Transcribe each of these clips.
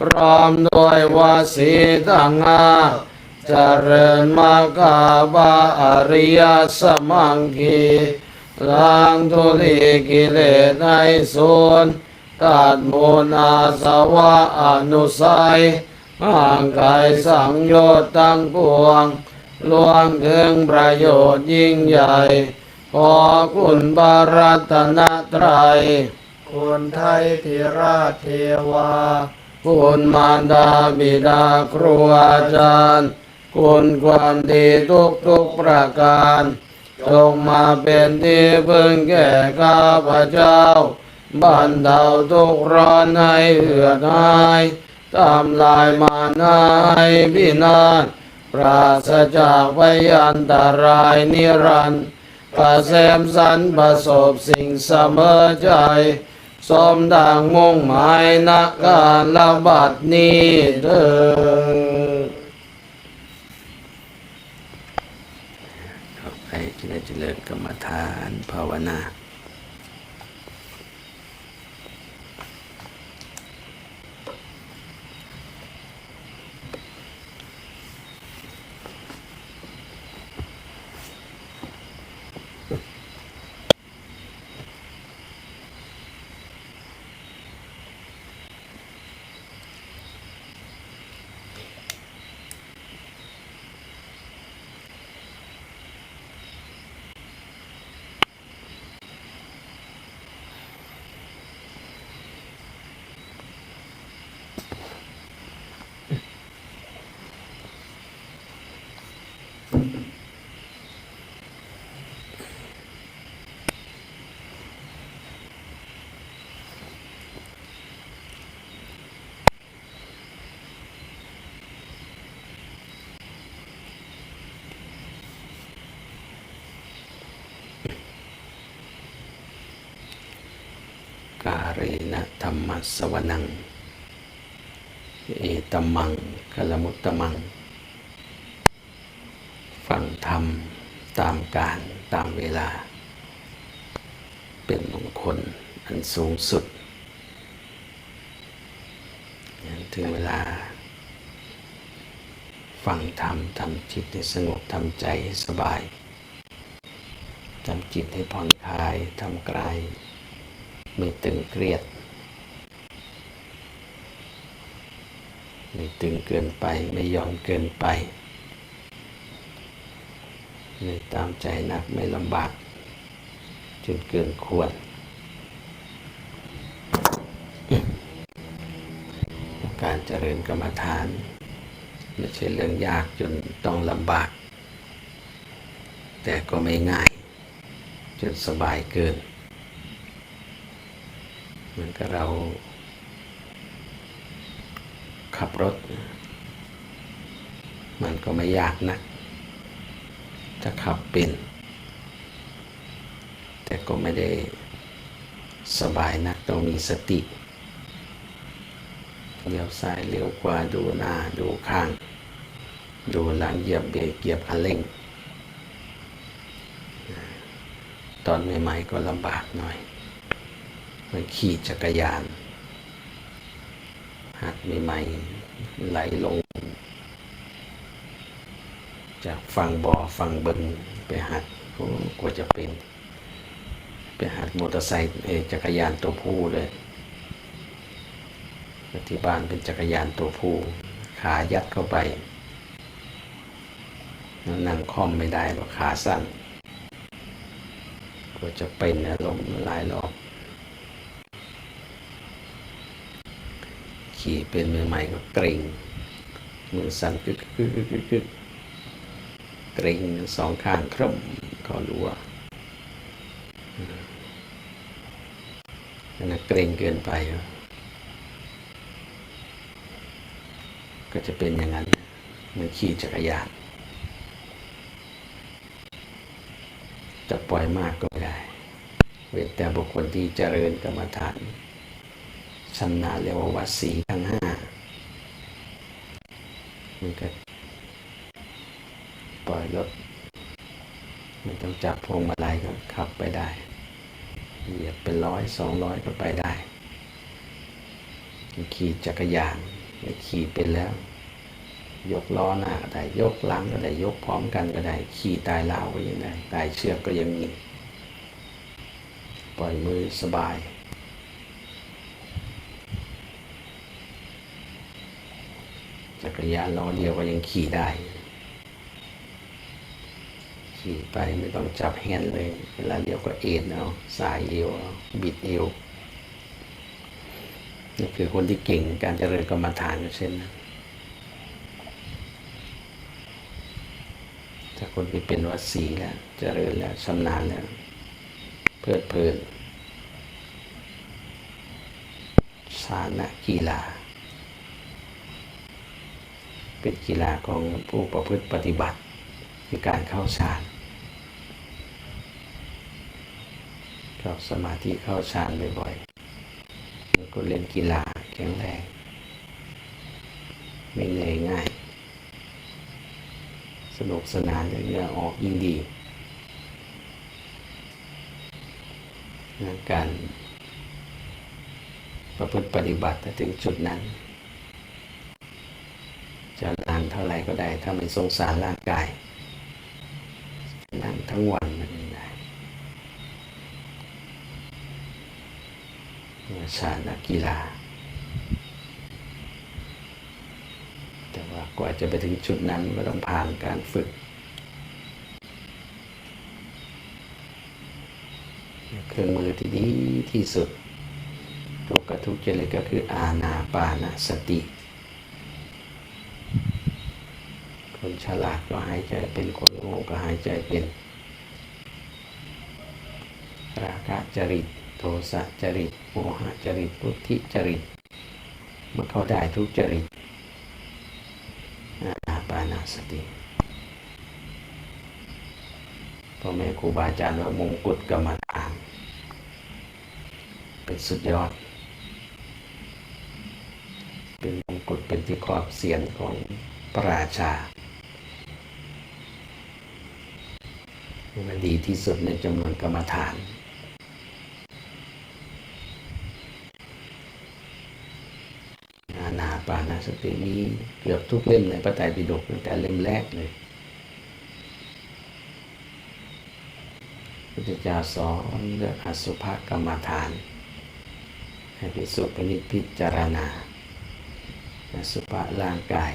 พร้อมด้วยวาสีตังอาเจริญมากาบาอริยสมังคีล้างทุลีกิเลสในส่วนตัดมูลอาสวะอนุสัยห่างไกลสังโยชน์ตั้งปวงล่วงถึงประโยชน์ยิ่งใหญ่ ขอคุณบารัตนตรัย คุณไทยธิราชเทวา คุณมารดาบิดาครูอาจารย์ คุณความดีทุกทุกประการ จงมาเป็นที่พึ่งแก่ข้าพเจ้าบรรเทาทุกร้อนให้เหือดหายทำลายมารให้พินาศปราศจากพยันตรายนิรันดร์ประเสมสันประสบสิ่งเสมอใจ สมดังมุ่งหมายนักการละบัดนี้เถิดเข้าไปที่ได้เจริญกรรมฐานภาวนา การีนะ ธรรมสวนัง เอตมังกลมุตตมัง ฟังธรรมตามการตามเวลา เป็นมงคลอันสูงสุดยันถึงเวลา ฟังธรรมทำจิตให้สงบทำใจให้สบายทำจิตให้ผ่อนคลายทำกาย ไม่ตึงเครียด ไม่ตึงเกินไปไม่หย่อนเกินไปไม่ตามใจนักไม่ลำบาก จนเกินควร การเจริญกรรมฐาน ไม่ใช่เรื่องยากจนต้องลำบาก แต่ก็ไม่ง่าย จนสบายเกิน เหมือนกับเรา ขับรถ มันก็ไม่ยากนะถ้าขับเป็น แต่ก็ไม่ได้สบายนักต้องมีสติเลี้ยวซ้ายเลี้ยวขวาดูหน้าดูข้าง ดูหลังเหยียบเบรกเหยียบคันเร่ง ตอนใหม่ๆก็ลำบากหน่อยเหมันขี่จักรยาน ใหม่ๆไหลลง จากฟังบ่อฟังบิงไปหัดกว่าจะเป็น ไปหัดมอเตอร์ไซค์เอจักรยานตัวผู้เลยที่บ้านเป็นจักรยานตัวผู้ ขายัดเข้าไปนั่งคล่อมไม่ได้เพราะขาสั้นก็จะเป็นอารมณ์หลายรอบ ขี่เป็นมือใหม่ก็เกรงมือสั่นกึกกึกกึกกึกเกรงสองข้างคร่ำเขารู้ว่านนั้นเกรงเกินไป ก็จะเป็นอย่างนั้นเหมันขี่จักรยานจะปล่อยมากก็ไม่ได้ เว้นแต่บุคคลที่เจริญกรรมฐาน ชำนาเรียกว่าวัดสีทั้งห้ามันก็ปล่อยรถไม่ต้องจับพวงมาลัยก็ขับไปได้ เหยียบเป็นร้อยสองร้อยก็ไปได้ ขี่จักรยานไม่ขี่เป็นแล้ว ยกล้อหน้าก็ได้ยกหลังก็ได้ยกพร้อมกันก็ได้ ขี่ตายลาวก็ยังได้ตายเชือกก็ยังมี ปล่อยมือสบาย จักรยานล้อเดียวก็ยังขี่ได้ ขี่ไปไม่ต้องจับแฮนด์เลย เวลาเลี้ยวก็เอ็นเอาสายเอวเอาบิดเอวนี่คือคนที่เก่งการเจริญกรรมฐานเช่นนั้นถ้าคนที่เป็นวัดสีแล้วเจริญแล้วชำนาญแล้ว เพลิดเพลินสานะกีฬา เป็นกีฬาของผู้ประพฤติปฏิบัติคือการเข้าฌานเข้าสมาธิเข้าฌานบ่อยๆมันก็เล่นกีฬาแข็งแรง ไม่เหนื่อยง่าย สนุกสนานเหงื่อออกยิ่งดีการประพฤติปฏิบัติถึงจุดนั้น จะนานเท่าไหร่ ก็ได้ ถ้าไม่สงสารร่างกาย นั่งทั้งวันมันได้เนี่ยชาญนักกีฬา แต่ว่ากว่าจะไปถึงจุดนั้นก็ต้องผ่านการฝึก เครื่องมือที่ดีที่สุดทุกกระทุกเจริญก็คืออาณาปานสติ คนฉลาดก็หายใจเป็นคนโง่ก็หายใจเป็นราคะจริต โทสะจริตโมหะจริตพุทธิจริตเมื่อเขาได้ทุกจริตอานาปานาสติพ่อแม่ครูบาอาจารย์ว่ามงกุฎกรรมฐานเป็นสุดยอด เป็นมงกุฎเป็นที่ครอบเสียนของพระราชา มันดีที่สุดในจำนวนกรรมฐานอาณาปานาสตินี้เกือบทุกเล่มในพระไตรปิฎกตั้งแต่เล่มแรกเลยพุทธเจ้าสอนเรื่องอสุภกรรมฐาน ให้พิสุพนิพิจารณาอสุภะร่างกาย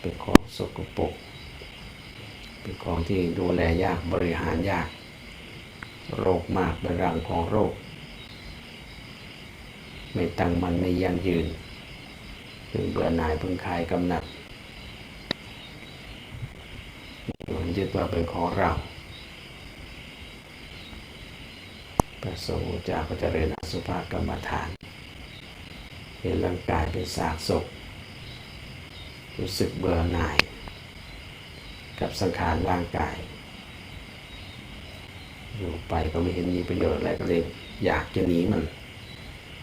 เป็นของสกปรก เป็นของที่ดูแลยากบริหารยาก โรคมากเป็นรังของโรค ไม่ตั้งมันไม่ยั่งยืนพึงเบื่อหน่ายพึงคลายกำหนัดมันยึดว่าเป็นของเราพระสงฆ์จาก็จะเรียนอสุภกรรมฐานเห็นร่างกายเป็นสากศพรู้สึกเบื่อหน่าย กับสังขารร่างกาย อยู่ไปก็ไม่เห็นมีประโยชน์อะไรก็เลย อยากจะหนีมัน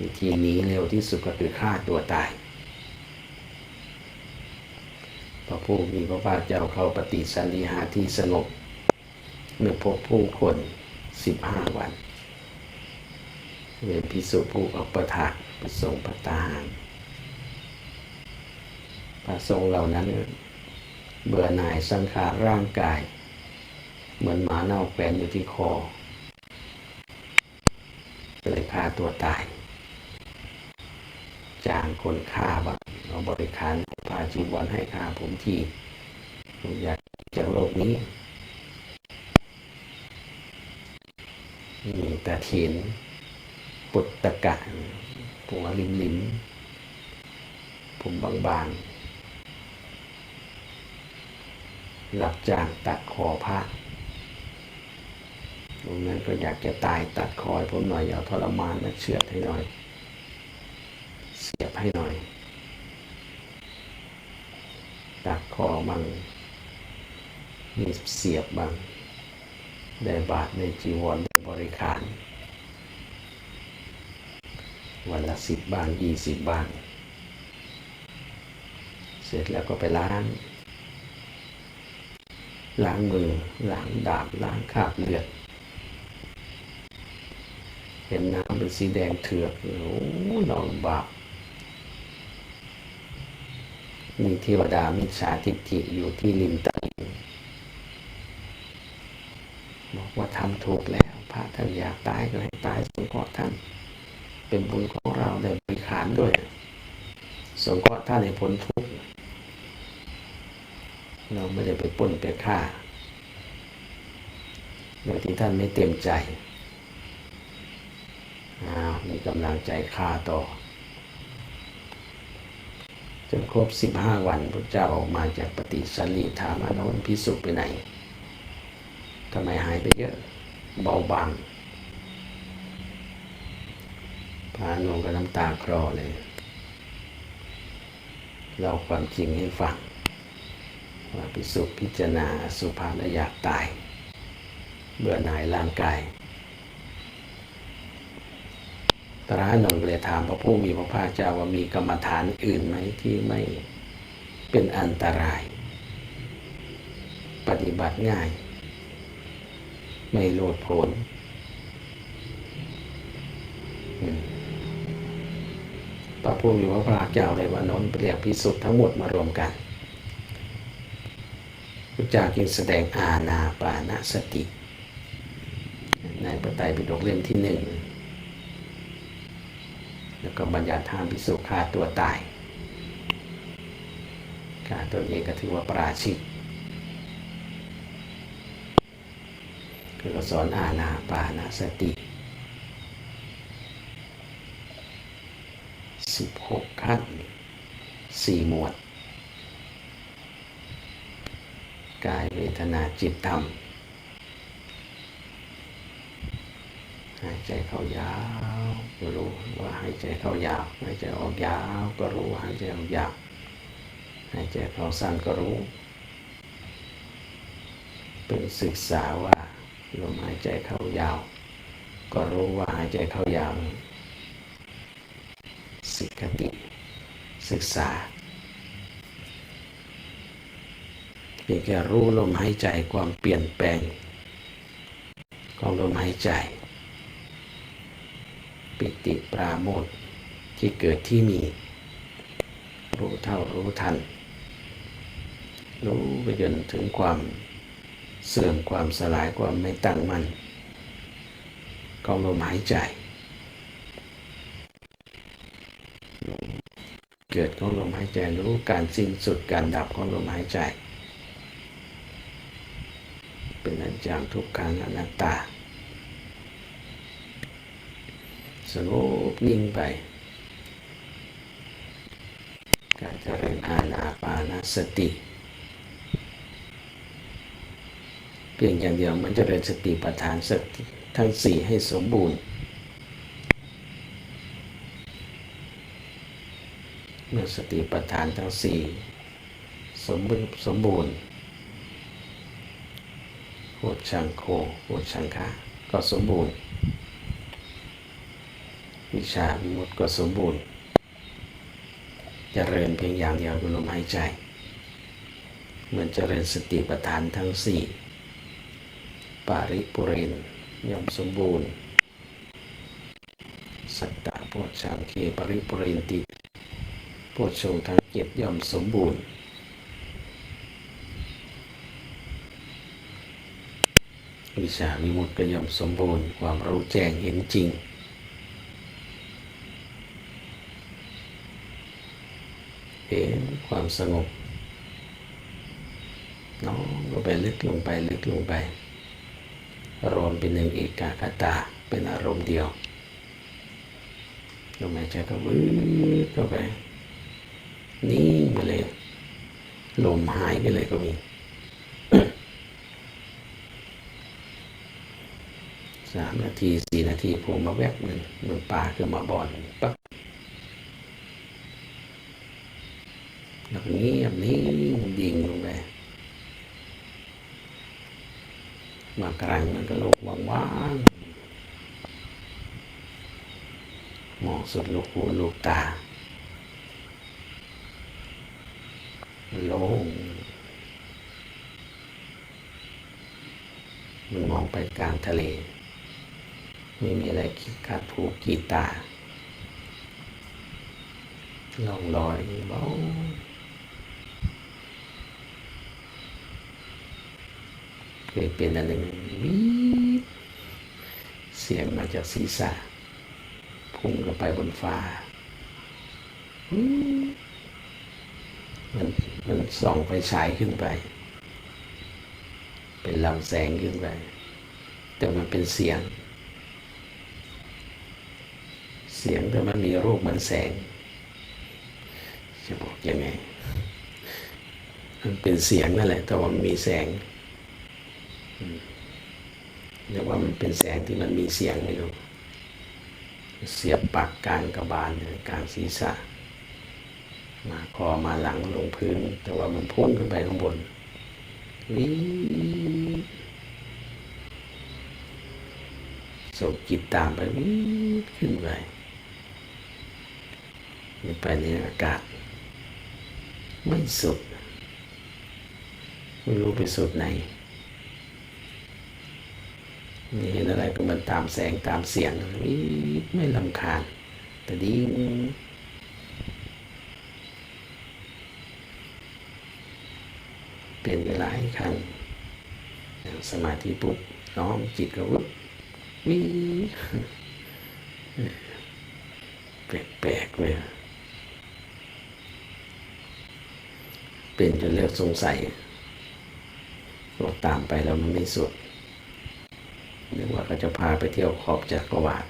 วิธีหนีเร็วที่สุดก็คือฆ่าตัวตายพระผู้มีพระภาคเจ้าเข้าปฏิสันนิหาที่สงบเมื่อพบผู้คนสิบห้าวันเวรพิสุผู้ออกประทากประสงค์ประตาหารพระสงฆ์เหล่านั้น เบื่อหน่ายสังขารร่างกาย เหมือนหมาเน่าแขวนอยู่ที่คอเลยฆ่าตัวตาย จ้างคนฆ่าบ้างเอาบริการพาจีวันให้ฆ่าผมทีผมอยากจากโลกนี้มีแต่เถียนปุตตะกะหัวลิมลิมผมบางๆ หลับจ้างตัดคอพระตรงนั้นก็อยากจะตายตัดคอยผมหน่อยเอาทรมานและเชือดให้หน่อย เสียบให้หน่อย ตัดคอบังมีเสียบบางได้บาทในจีวรได้บริการ วันละสิบบางยี่สิบบางเสร็จแล้วก็ไปล้าง ล้างมือล้างดาบล้างคราบเลือดเห็นน้ำเป็นสีแดงเถือกโอ้ยนอนบากมีเทวดามิจฉาทิฏฐิอยู่ที่ริมตลิ่งบอกว่าทำถูกแล้ว พระท่านอยากตายก็ให้ตายสงเคราะห์ท่าน เป็นบุญของเราได้บริขารด้วย สงเคราะห์ท่านในพ้นทุกข์ เราไม่ได้ไปป้นไปฆ่าโดยที่ท่านไม่เต็มใจอ้าวมีกำลังใจฆ่าต่อ จนครบสิบห้าวันพระเจ้าออกมาจากปฏิสันลีถามอานนท์พิสุไปไหนทำไมหายไปเยอะ เบาบางพระอนนท์ก็น้ำตาคลอเลย เราความจริงให้ฟัง ว่าพิสุพิจารณาสุภาและอยากตาย เบื่อหน่ายร่างกาย พระอานนท์เลยถามพระผู้มีพระภาคเจ้าว่ามีกรรมฐานอื่นไหมที่ไม่เป็นอันตราย ปฏิบัติง่าย ไม่โลดโผนพระผู้มีพระภาคเจ้าเลยว่านนท์เรียกพิสุทธ์ทั้งหมดมารวมกัน เจ้าจึงแสดงอาณาปานสติ ในพระไตรปิฎกเล่มที่หนึ่งแล้วก็บัญญัติห้ามพิสุฆ่าตัวตายฆ่าตัวเองก็ถือว่าปราชิกคือสอนอาณาปานสติสิบหกขั้นสี่หมวด กายเว ทนาจิตธรรมหายใจเข้ายาวก็รู้ว่าหายใจเข้ายาวหายใจออกยาวก็รู้หายใจออกยาวหายใจเข้าสั้นก็รู้เป็นศึกษาว่าลมหายใจเข้ายาว ก็รู้ว่าหายใจเข้ายาวสิกขติศึกษาเพียงแค่รู้ลมหายใจความเปลี่ยนแปลงของลมหายใจ ปิติปราโมทที่เกิดที่มี รู้เท่ารู้ทัน รู้ไปจนถึงความเสื่อมความสลายความไม่ตั้งมั่นของลมหายใจ เกิดของลมหายใจรู้การสิ้นสุดการดับของลมหายใจ เป็นอนิจจังทุกขังอนัตตา สงบนิ่งไป การเจริญอาณาปานสติ เพียงอย่างเดียวมันจะเริญสติปัฏฐานสติทั้งสี่ให้สมบูรณ์เมื่อสติปัฏฐานทั้งสี่สมบูรณ์สมบูรณ์ โหดชังโคโหดชังคะก็สมบูรณ์ วิชาวิมุตติก็สมบูรณ์จเจริญเพียงอย่างเดียวคือลมหายใจ เหมือนเจริญสติปัฏฐานทั้งสี่ปาริปุเรนย่อมสมบูรณ์ สัตตะโพชังเคปาริปุเรนติโพชงทั้งเจ็ดย่อมสมบูรณ์ วิชาวิมุตติก็ย่อมสมบูรณ์ความรู้แจ้งเห็นจริง เห็นความสงบน้องก็ไปลึกลงไปลึกลงไป รวมเป็นหนึ่งเอกาคตาเป็นอารมณ์เดียวลมหายใจก็วืดเข้าไปนิ่งไปเลย ลมหายไปเลยก็มี สามนาทีสี่นาทีผล่มาแวบหนึ่งเมือปลาคือมาบอนปั๊บแล้วก็เงียบนิ่งดิ่งลงไปมากลางมันก็โลกว่างๆมองสุดลูกหูลูกตาโล่งมันมองไปกลางทะเล ไม่มีอะไรคิดการถูกกีตาลองลอยเบาเคยเป็นอันหนึ่งวิเสียงมาจากศีรษะพุ่งลงไปบนฟ้ามันมันส่องไปฉายขึ้นไป เป็นลำแสงขึ้นไป แต่มันเป็นเสียง เสียงแต่มันมีรูปเหมือนแสง จะบอกยังไง มันเป็นเสียงนั่นแหละ แต่ว่ามันมีแสงเรียกว่ามันเป็นแสงที่มันมีเสียงไม่รู้เสียบปากกลางกระบาลกลางศีรษะ มาคอมาหลังลงพื้น แต่ว่ามันพุ่งขึ้นไปข้างบนวิดส่งจิตตามไปวิขึ้นไป ไปในอากาศ ไม่สุด ไม่รู้ไปสุดไหนนี่เห็นอะไรก็มันตามแสงตามเสียง ไม่ลำคาญ แต่ดีเป็นเวลาให้ครั้งสมาธิปุ๊บน้อมจิตก็วุบวิแปลกๆเลย เป็นจนเลิกสงสัยบอกตามไปแล้วมันไม่สุดนึกว่าเขาจะพาไปเที่ยวขอบจักรวาล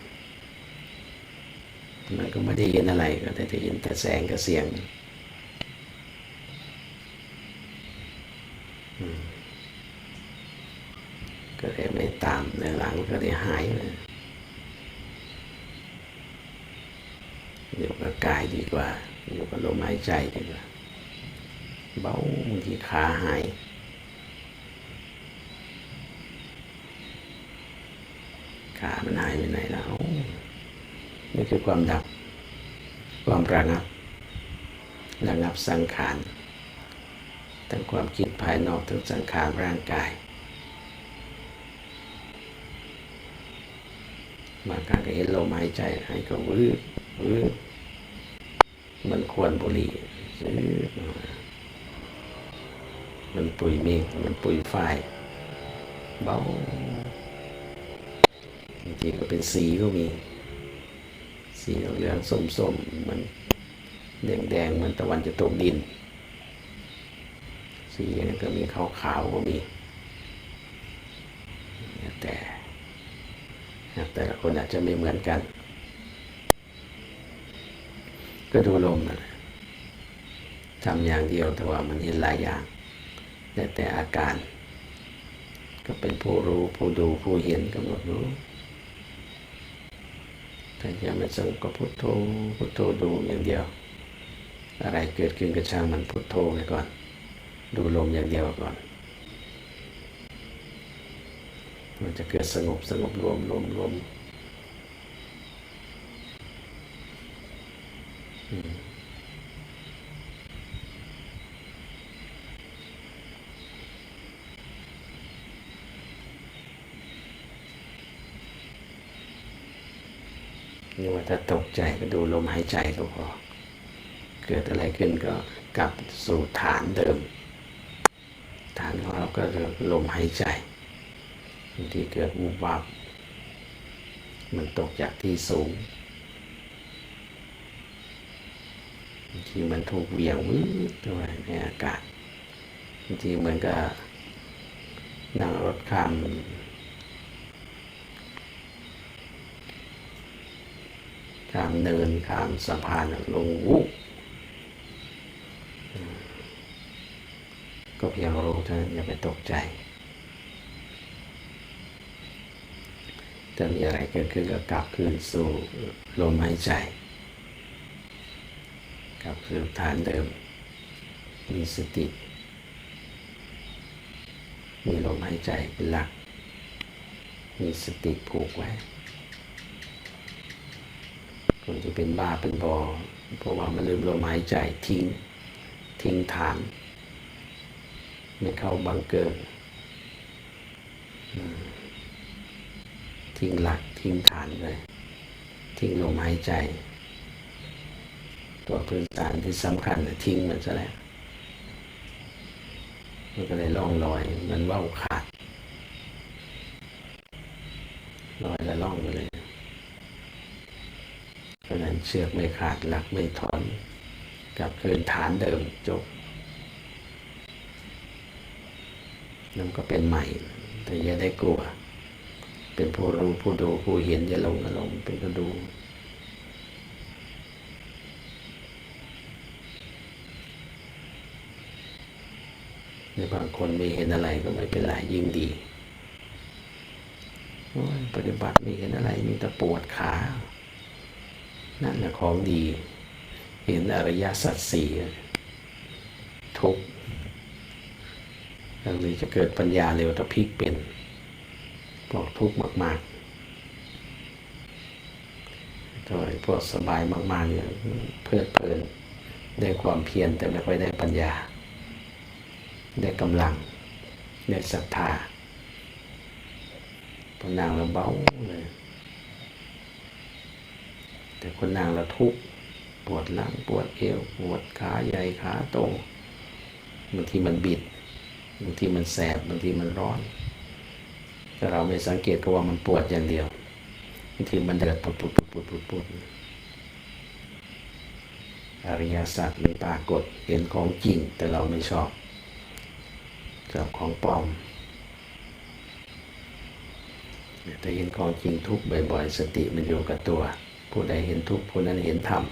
มันก็ไม่ได้เห็นอะไรก็ได้เห็นแต่แสงกับเสียงก็เลยไม่ตามในหลังก็เลยหายเลยอยู่กับกายดีกว่า อยู่กับลมหายใจดีกว่า เบาบางทีขาหายขามันหายไปไหนแล้วนี่คือความดับ ความระงับระงับสังขารทั้งความคิดภายนอกทั้งสังขารร่างกายบางครั้งก็เห็นลมหายใจหายก็วืดวืดมันควรบุหรี่วืด มันปุยเมฆมันปุยฝ้ายเบาบางทีก็เป็นสีก็มี สีเหลืองๆส้มๆมันแดงๆเหมันตะวันจะตกดิน สีนั้นก็มีขาวๆก็มีแล้วแต่แต่ละคนอาจจะไม่เหมือนกัน ก็ดูลมนะทำอย่างเดียวแต่ว่ามันเห็นหลายอย่าง แต่แต่อาการ ก็เป็นผู้รู้ผู้ดูผู้เห็นกำหนดรู้แต่ยังไม่สงบก็พุทโธพุทโธดูอย่างเดียว อะไรเกิดขึ้นก็ช่างมันพุทโธไปก่อน ดูลมอย่างเดียวก่อน มันจะเกิดสงบสงบรวมรวมรวมอืมนี่ว่า ถ้าตกใจก็ดูลมหายใจก็พอ เกิดอะไรขึ้นก็กลับสู่ฐานเดิม ฐานของเราก็คือลมหายใจบางทีเกิดมุบวับมันตกจากที่สูงบางทีมันถูกเหวี่ยงวืดด้วยในอากาศบางทีเหมือนกับนั่งรถข้าม ข้ามเนินข้ามสะพานลงวุบก็เพียงรู้เท่านั้นอย่าไปตกใจจะมีอะไรเกิดขึ้นก็กลับคืนสู่ลมหายใจกลับสู่ฐานเดิม มีสติ มีลมหายใจเป็นหลัก มีสติผูกไว้ คนที่เป็นบ้าเป็นบอเพราะว่ามันลืมลมหายใจทิ้ง ทิ้งฐานไม่เข้าบังเกอร์ทิ้งหลักทิ้งฐานเลย ทิ้งลมหายใจ ตัวพื้นฐานที่สำคัญทิ้งมันซะแล้วมันก็เลยล่องลอยมันว่าขาดลอยละล่องไปเลย เชือกไม่ขาดหลักไม่ถอนกลับคืนฐานเดิมจบนั่นก็เป็นใหม่ แต่อย่าได้กลัว เป็นผู้รู้ผู้ดูผู้เห็นอย่าลงอารมณ์เป็นผู้ดูในบางคนไม่เห็นอะไรก็ไม่เป็นไรยิ่งดีปฏิบัติไม่เห็นอะไรมีแต่ปวดขา นั่นแหละของดี เห็นอริยสัจสี่ทุกข์ดังนี้จะเกิดปัญญาเร็วถ้าพลิกเป็นบอกทุกข์มากๆถ้พวกสบายมากๆเนี่ยเพลิดเพลินได้ความเพียรแต่ไม่ค่อยได้ปัญญา ได้กำลัง ได้ศรัทธาพอนางเราเบาเลย แต่คนนางเราทุกปวดหลังปวดเอวปวดขาใหญ่ขาโตบางทีมันบิดบางทีมันแสบบางทีมันร้อนแต่เราไม่สังเกตก็ว่ามันปวดอย่างเดียวบางทีมันเดือดปุดปุดปุดปุดปุดปุดอริยสัจมันปรากฏเห็นของจริง แต่เราไม่ชอบชอบของปลอมแต่เห็นของจริงทุกบ่อย ๆ สติมันอยู่กับตัว ผู้ใดเห็นทุกข์ผู้นั้นเห็นธรรม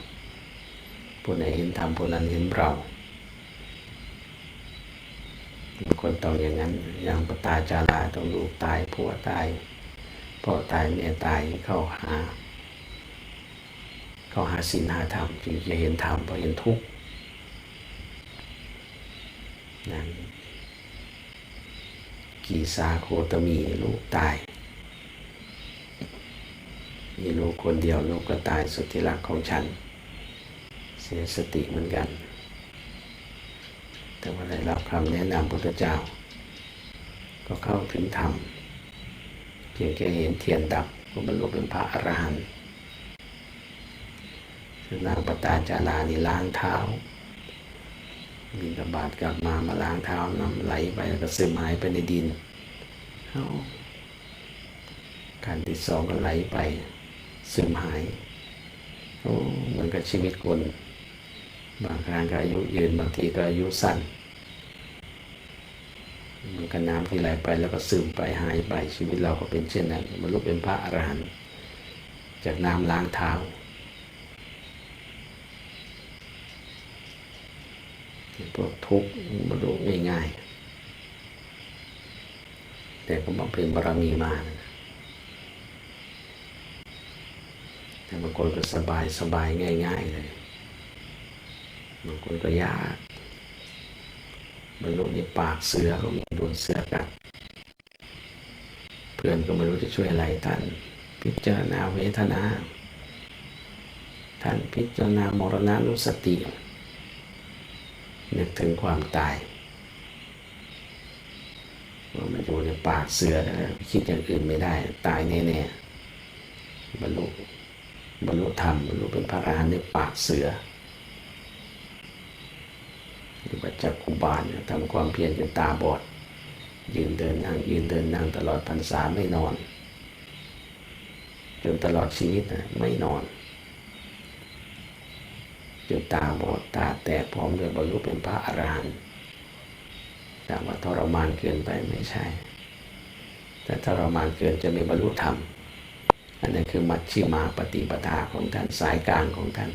ผู้ใดเห็นธรรมผู้นั้นเห็นเราบาคนต้องอย่างนั้น อย่างปตาจาราต้องลูกตายผัวตายพ่อตายแม่ตายเข้าหา เข้าหาศีลหาธรรมจึงจะเห็นธรรมพราะเห็นทุกข์นั่นกีสาโคตมีลูกตาย มีลูกคนเดียวลูกก็ตายสุดที่รักของฉัน เสียสติเหมือนกัน แต่ว่าได้รับคำแนะนำพระพุทธเจ้า ก็เข้าถึงธรรมเพียงแค่เห็นเทียนดับก็บรรลุเป็นพระอรหันต์นางปตาจารานี่ล้างเท้า มีกระบาดกลับมามาล้างเท้าน้ำไหลไปแล้วก็ซึมหายไปในดินเอาการที่สองก็ไหลไป ซึมหายโอ้เหมือนกับชีวิตคน บางครั้งก็อายุยืนบางทีก็อายุสั้นเหมันก็น้ำที่ไหลไปแล้วก็ซึมไปหายไปชีวิตเราก็เป็นเช่นนั้นบรรลุเป็นพระอรหันต์จากน้ำล้างเท้าพวกทุกข์บรรลุง่ายๆแต่ก็บอกเป็นบารมีมานะแต่ บางคนก็สบายสบายง่าย ๆ เลย บางคนก็ยากบรรลุในปากเสือก็มีโดนเสือกัดเพื่อนก็ไม่รู้จะช่วยอะไรท่านพิจารณาเวทนาท่านพิจารณามรณานุสตินึกถึงความตายว่ามันอยู่ในปากเสือคิดอย่างอื่นไม่ได้ ตายแน่ๆบรรลุ บรรลุธรรมบรรลุเป็นพระอรหันต์ในปากเสือหรือว่าจักกุบาลทำความเพียรจนตาบอด ยืนเดินนั่งยืนเดินนั่งตลอดพรรษาไม่นอน จนตลอดชีวิตนะไม่นอนจนตาบอดตาแตกพร้อมด้วยบรรลุเป็นพระอรหันต์แต่ว่าทรมานเกินไปไม่ใช่ แต่ทรมานเกินจะไม่บรรลุธรรม อันนั้นคือมัชชิมาปฏิปทาของท่านสายกลางของท่าน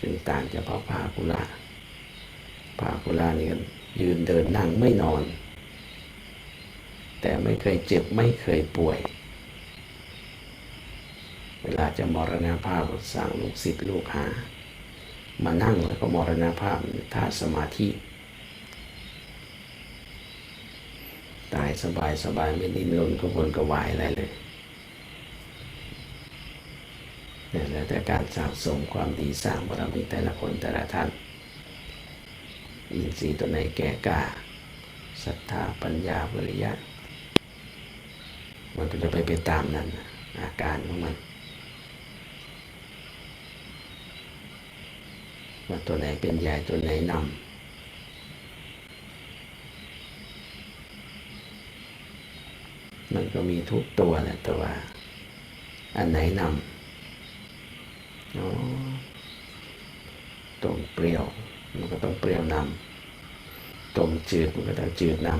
จึงต่างจากพระพาคุลาพาคุลานี่ยืนเดินนั่งไม่นอน แต่ไม่เคยเจ็บไม่เคยป่วย เวลาจะมรณภาพสั่งลูกศิษย์ลูกหา มานั่งแล้วก็มรณภาพท่าสมาธิ ตายสบายสบายไม่ดิ้นรนกระวนกระวายอะไรเลยนี่แล้วแต่การสะสมความดีสร้างบารมีแต่ละคนแต่ละท่าน อินทรีย์ตัวไหนแก่กล้าศรัทธาปัญญาวิริยะ มันก็จะไปเป็นตามนั้น อาการของมันว่าตัวไหนเป็นใหญ่ตัวไหนนำ มีทุกตัวแหละแต่ว่า อันไหนนำอ๋อต้มเปรี้ยว มันก็ต้องเปรี้ยวนำต้มจืดมันก็ต้องจืดน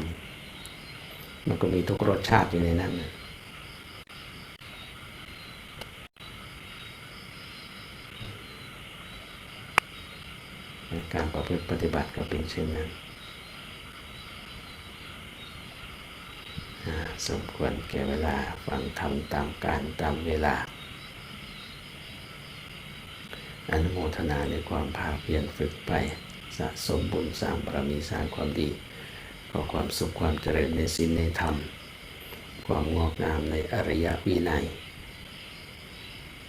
ำมันก็มีทุกรสชาติอยู่ในนั้นนะการประพฤติปฏิบัติก็เป็นเช่นนั้น อ่า สมควรแก่เวลาฟังธรรมตามการตามเวลา อนุโมทนาในความภาคเพียรฝึกไปสะสมบุญสร้างบารมีสร้างความดีขอความสุขความเจริญในศีลในธรรม ความงอกงามในอริยวินัย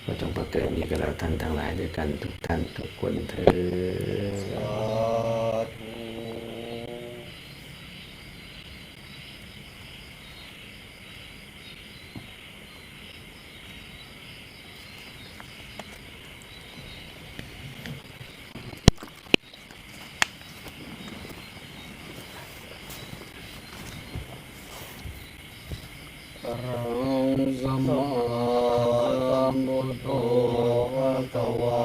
ก็จงประเกิดมีกับเราท่านทั้งหลายด้วยกันทุกท่านทุกคนเถิด สาธุ อรหัง สัมมาสัมพุทโธภะคะวา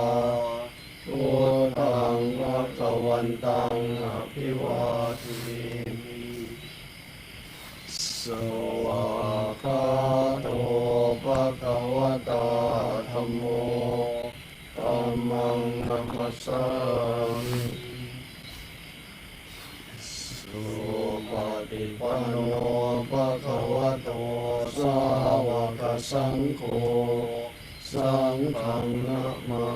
พุทธังภะคะวันตังอภิวาทมิสวากาโตภะคะวะตาธัมโมธัมมังนัมมัสสามิสุปฏิปันโนภะคะวะโตสาวก สังโฆสังฆังนะมา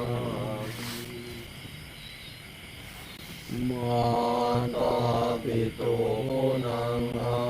มิมาตาปิโตนา